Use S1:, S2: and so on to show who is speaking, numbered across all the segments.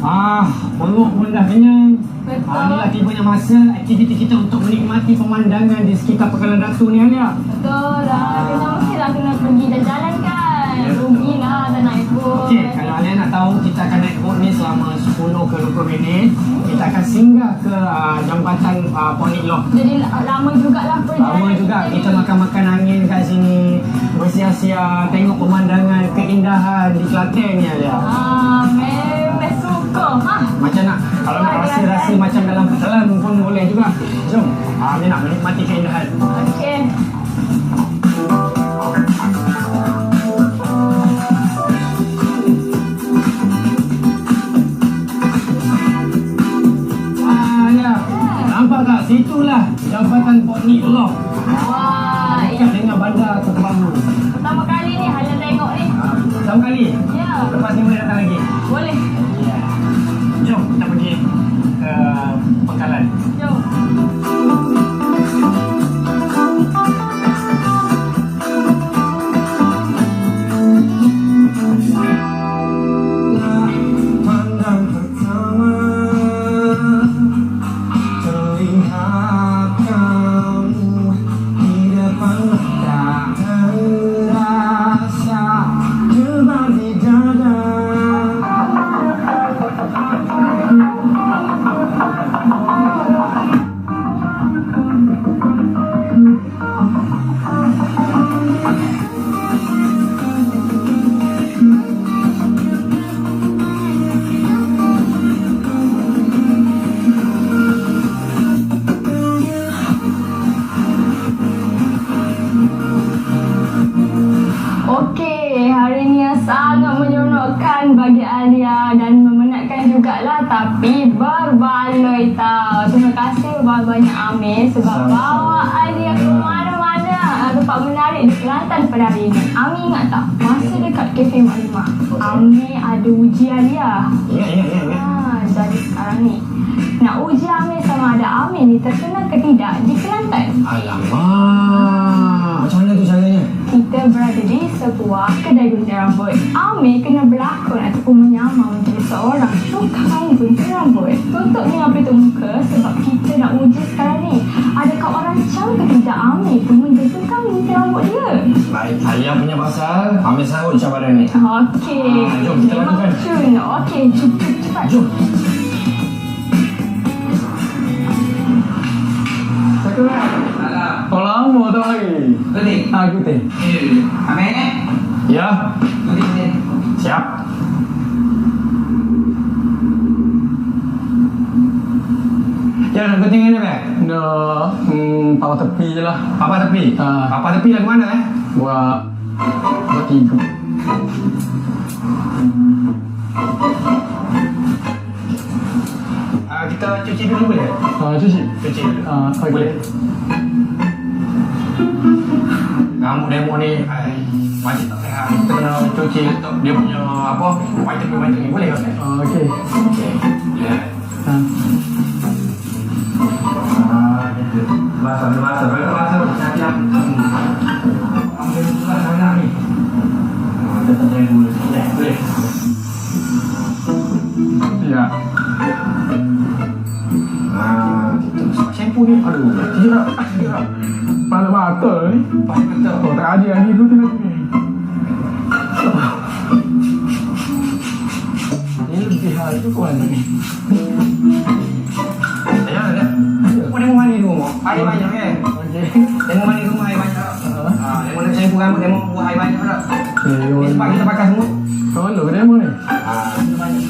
S1: Ah, perut pun dah kenyang.
S2: Betul.
S1: Ah, inilah tibanya masa aktiviti kita untuk menikmati pemandangan di sekitar Pekalan Datu ni Alia.
S2: Betul lah. Kena mestilah kena pergi dan jalan kan.
S1: Ya, betul.
S2: Rugilah tak naik boat.
S1: Okey, kalau Alia nak tahu kita akan naik boat ni selama 10 ke 20 minit. Kita akan singgah ke uh, jambatan uh, Ponik Loh.
S2: Jadi la- lama jugalah perjalanan
S1: Lama juga
S2: ni.
S1: kita makan-makan angin kat sini Bersia-sia Tengok pemandangan Keindahan di Kelantan ni Alia
S2: Ah, suka. Ha?
S1: Macam nak Kalau nak rasa-rasa macam dalam petelan pun boleh juga Jom ah, Dia nak menikmati keindahan
S2: Okey.
S1: Ya. Nampak tak? Situlah Jambatan Ponik Loh
S2: Wah,
S1: Dekat
S2: ini
S1: dengan bandar Bangor
S2: pertama kali ni Halia tengok ni.
S1: ah, Pertama kali
S2: Ya,
S1: Lepas
S2: banyak Amir sebab bawa Alia ke mana-mana ah, tempat menarik di Kelantan pada hari ini. Amir ingat tak? Masa dekat Cafe Mak Limah, Amir ada uji Alia.
S1: Ingat, ingat, ingat, ingat.
S2: Ha, jadi sekarang ni nak uji Amir sama ada Amir ni terkenal ke tidak di Kelantan.
S1: Alamak Macam mana tu caranya?
S2: Kita berada di sebuah kedai gunting rambut. Amir kena berlakon ataupun menyamar menjadi seorang tukang gunting rambut. Tutup ni apa itu muka sebab nak uji sekarang ni. Adakah orang cam ke tidak Amir tu tukang gunting rambut dia?
S1: Baik, Alia punya pasal Ambil sahut cabaran ni
S2: Okey.
S1: Ah, jom kita
S2: Memang
S1: lakukan.
S2: cun. Okey, cepat cepat.
S1: Jom
S3: Kau lama tak lagi?
S4: Betul.
S3: Aku teh.
S4: Amin eh?
S1: Ya,
S4: Betul betul.
S1: siap Nak gunting ni Bek?
S3: Dah, hmm, pawah tepi je lah.
S1: Papa tepi?
S3: Ah.
S1: Papa tepi lagu mana eh?
S3: Buat, buat tiga.
S1: Ah, kita cuci dulu boleh?
S3: Ah, cuci.
S1: Cuci dulu
S3: Ah, okey.
S1: Boleh Rambut demo ni ai, Macam tak sehat Kita kena cuci untuk dia punya apa Vitamin-vitamin boleh tak?
S3: Ah, okey.
S1: Okey Ya
S3: Ah.
S1: Basah, basah, hati-hati. Hmm. Ambil dulu lah anak ni. Kita tak boleh dulu. Boleh, boleh.
S3: Ya.
S1: Ah, gitu. Shampoo ni, aduh? Sejuk tak?
S3: Kepala mata ni.
S1: Pakai betul.
S3: Oh, tak ada lagi dulu tengah ni. Ini lebih hal tu kau ada ni.
S1: Kau demo mandi Mak. Air banyak kan? Demo mandi rumah air banyak? Ah, demo nak shampoo rambut, demo buah air banyak Ni sebab kita pakai semua.
S3: Kau lalu demo ni?
S1: Ah, kita banyak.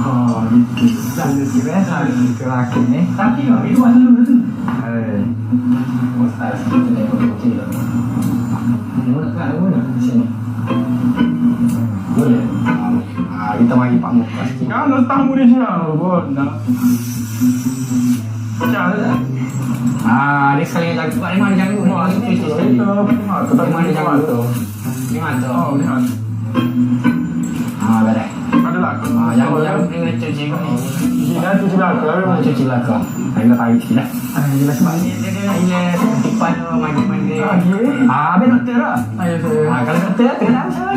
S3: Oh, gitu. Selalu biasa lelaki ni.
S1: Tapi, ah, itu asal dulu tu.
S3: Eh,
S1: Ustaz, kita tengok okey lah. Demo nak kat mana? Sini. Boleh? Kita mari Pak Muka sikit.
S3: kalau tamu dia siapa pun nak. Macam mana?
S1: Ah, dia sekali lagi buat lima dia jaga.
S3: Wah,
S1: Itu
S3: itu itu apa? Tetap
S1: Lima dia jaga.
S3: tu.
S1: Lima tu.
S3: Oh, lihat.
S1: Ah, beres.
S3: Ada lah.
S1: Ah, yang yang dengan cuci kau ni.
S3: Dia tu sudah
S1: Ah,
S3: kalau
S1: cuci belakang. Ah, kita tarik sikit lah.
S3: Ah, jelas
S1: Sebab ni dia kena ilas tipan tu mandi-mandi.
S3: Ah, ya.
S1: Ah, habis doktor lah.
S3: Ayo saya.
S1: Ah, kalau doktor, kena tahu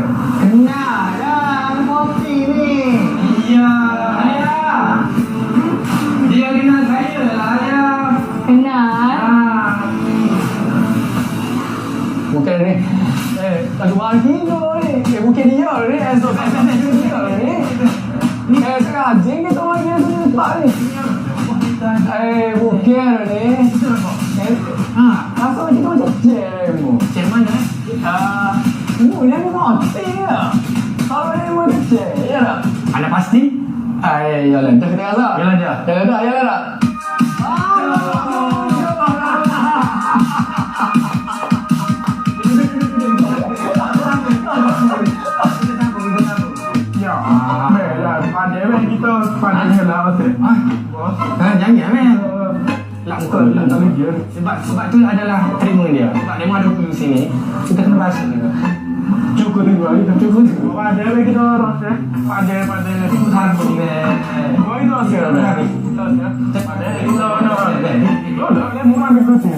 S3: Eh, lagu Martino ni. Eh, bukan dia ni. Esok kan dia ni. Eh, sekarang jeng kita orang dia tu tempat ni. Eh, bukan ni. Eh, ah, asal kita macam jam.
S1: Macam mana?
S3: Ah, mu yang mati ya. Kalau ni macam jam, ya tak?
S1: Anda pasti?
S3: Eh, yalah, dah kita rasa.
S1: Yalah dah.
S3: Yalah dah, yalah dah.
S1: Ah, ah jangan.
S3: Langkah, langkah dia.
S1: Sebab sebab tu adalah terima dia. Sebab dia ada di sini, kita kena bahasa dia.
S3: Cukup tu gua, kita cukup tu. Pandai kan kita orang ya. Pandai, pandai.
S1: Tuhan pun dia.
S3: Kau itu asal dah. Kita asal. Pandai, kita orang. Oh, dah, dia murah ni tu. Okey.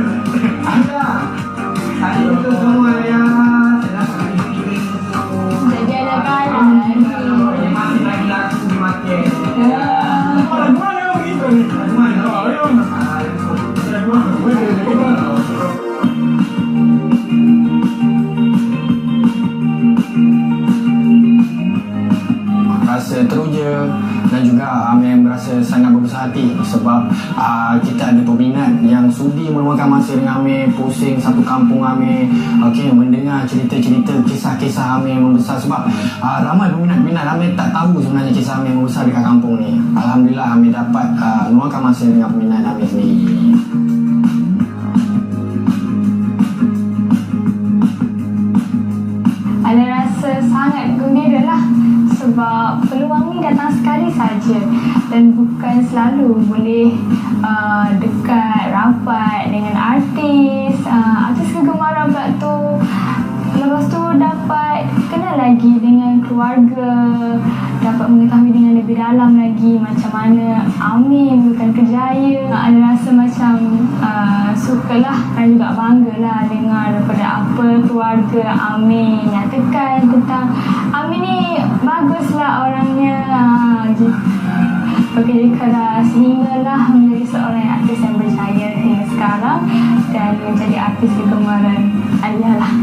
S5: rasa teruja dan juga Amir merasa sangat berbesar hati sebab uh, kita ada peminat yang sudi meluangkan masa dengan Amir pusing satu kampung Amir. Okay, mendengar cerita-cerita kisah-kisah Amir membesar sebab uh, ramai peminat-peminat Amir tak tahu sebenarnya kisah Amir membesar dekat kampung ni. Alhamdulillah Amir dapat uh, meluangkan masa dengan peminat Amir sendiri.
S2: Ada rasa sangat sebab peluang ni datang sekali saja dan bukan selalu boleh uh, dekat rapat dengan artis uh, artis kegemaran pula tu. Lepas tu dapat kenal lagi dengan keluarga dapat mengetahui dengan lebih dalam lagi macam mana Amin bukan kerjaya ada rasa macam uh, sukalah dan juga bangga lah dengar daripada apa keluarga Amin nyatakan tentang Amin ni baguslah orangnya. Uh, bekerja keras. Sehinggalah menjadi seorang artis yang berjaya hingga sekarang dan menjadi artis kegemaran. Alia lah